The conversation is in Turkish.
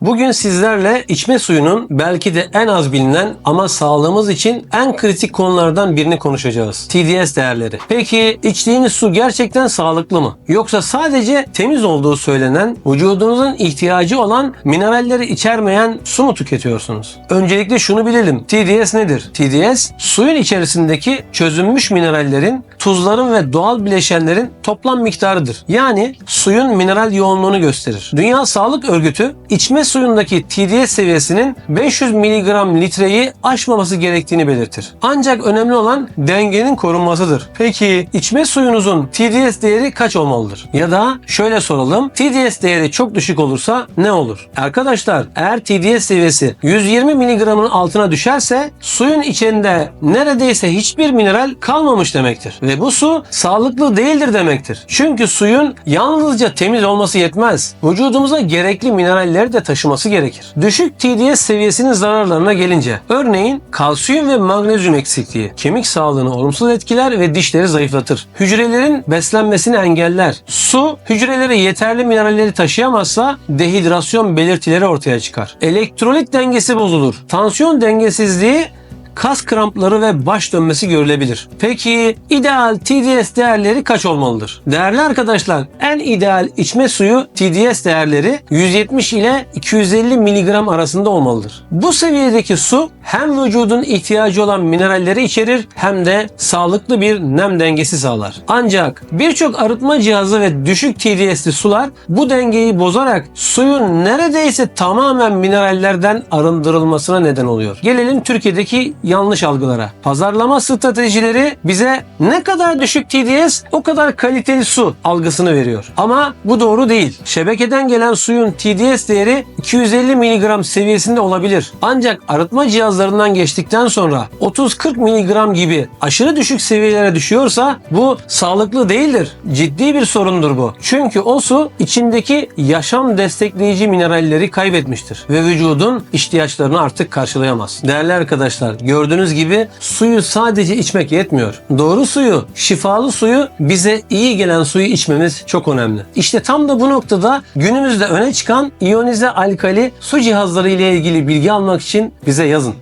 Bugün sizlerle içme suyunun belki de en az bilinen ama sağlığımız için en kritik konulardan birini konuşacağız. TDS değerleri. Peki içtiğiniz su gerçekten sağlıklı mı? Yoksa sadece temiz olduğu söylenen, vücudunuzun ihtiyacı olan mineralleri içermeyen su mu tüketiyorsunuz? Öncelikle şunu bilelim. TDS nedir? TDS suyun içerisindeki çözünmüş minerallerin, tuzların ve doğal bileşenlerin toplam miktarıdır. Yani suyun mineral yoğunluğunu gösterir. Dünya Sağlık Örgütü içme suyundaki TDS seviyesinin 500 mg litreyi aşmaması gerektiğini belirtir. Ancak önemli olan dengenin korunmasıdır. Peki içme suyunuzun TDS değeri kaç olmalıdır? Ya da şöyle soralım. TDS değeri çok düşük olursa ne olur? Arkadaşlar eğer TDS seviyesi 120 mg'ın altına düşerse suyun içinde neredeyse hiçbir mineral kalmamış demektir. Ve bu su sağlıklı değildir demektir. Çünkü suyun yalnızca temiz olması yetmez. Vücudumuza gerekli mineralleri de taşıması gerekir. Düşük TDS seviyesinin zararlarına gelince örneğin kalsiyum ve magnezyum eksikliği kemik sağlığını olumsuz etkiler ve dişleri zayıflatır. Hücrelerin beslenmesini engeller. Su hücrelere yeterli mineralleri taşıyamazsa dehidrasyon belirtileri ortaya çıkar. Elektrolit dengesi bozulur. Tansiyon dengesizliği kas krampları ve baş dönmesi görülebilir. Peki ideal TDS değerleri kaç olmalıdır? Değerli arkadaşlar en ideal içme suyu TDS değerleri 170 ile 250 mg arasında olmalıdır. Bu seviyedeki su hem vücudun ihtiyacı olan mineralleri içerir hem de sağlıklı bir nem dengesi sağlar. Ancak birçok arıtma cihazı ve düşük TDS'li sular bu dengeyi bozarak suyun neredeyse tamamen minerallerden arındırılmasına neden oluyor. Gelelim Türkiye'deki yanlış algılara. Pazarlama stratejileri bize ne kadar düşük TDS o kadar kaliteli su algısını veriyor. Ama bu doğru değil. Şebekeden gelen suyun TDS değeri 250 mg seviyesinde olabilir. Ancak arıtma cihazlarından geçtikten sonra 30-40 mg gibi aşırı düşük seviyelere düşüyorsa bu sağlıklı değildir. Ciddi bir sorundur bu. Çünkü o su içindeki yaşam destekleyici mineralleri kaybetmiştir ve vücudun ihtiyaçlarını artık karşılayamaz. Değerli arkadaşlar gördüğünüz gibi suyu sadece içmek yetmiyor. Doğru suyu, şifalı suyu bize iyi gelen suyu içmemiz çok önemli. İşte tam da bu noktada günümüzde öne çıkan iyonize alkali su cihazları ile ilgili bilgi almak için bize yazın.